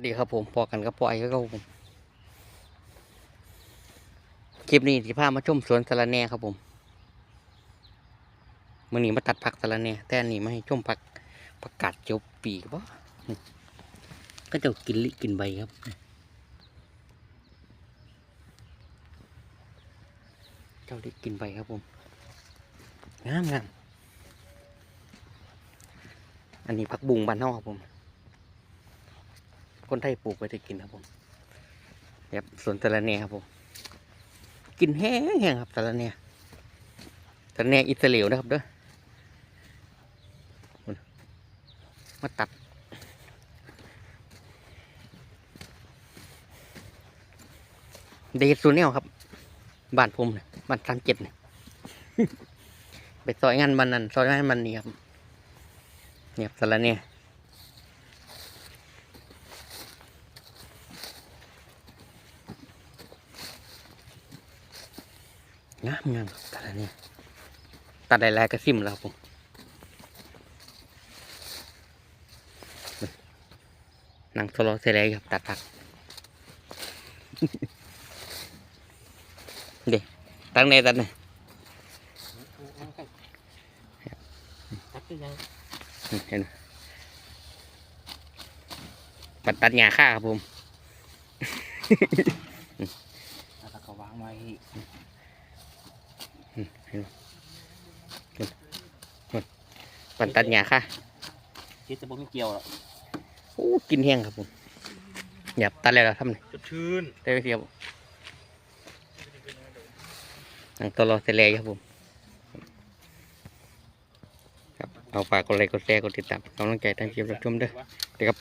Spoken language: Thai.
สดีครับผมพอกันกับพ่อไอ้ครับผมคลิปนี้สิพามาชมสวนสะระแหน่ครับผมมื่อนี้มาตัดผักสะระแหน่แต่อันนี้มาให้ชมผักผักกาดเจียวปีกปะก็จะกินลิกินใบครับเจ้าลิกินใบครับผมงามงามอันนี้ผักบุ้งบ้านนอกครับผม คนไทยปลูกไว้จะกินครับผมแบบสวนสะระแนครับผม กินแห้งแห้งครับสะระแน่สะระแนอิสราเอลนะครับเด้อมาตัดเดซซูเนลครับบ้านผมเนี่ยบ้านสามเจ็ดเนี่ยไปซอยงานมันนั่นซอยงานมันนี่ครับเนี่ยครับสะระแห งามงามครับสะระแหน่ตัดได้หลายกระซิมแล้วครับผมนั่งโซโล่เสร็จแล้วครับตัดผักเด็ตั้งในตัดเนี่ยตัดคือยังเห็นไหมปัดตัดหญ้าค่าครับผมแล้วก็วางไว้ ปัดตัดหญ้าค่าคิดจะบ่มีเกี่ยวหรอกโอ้กินแห้งครับผมหยับตัดแล้วเราทำนี่จะชื่นได้ไปเทียบนั่งตัวรอเสร็จแล้วครับผมครับเอาฝากกดไลค์กดแชร์กดติดตามกำลังใจทางคลิปรับชมเด้อเดี๋ยวครับ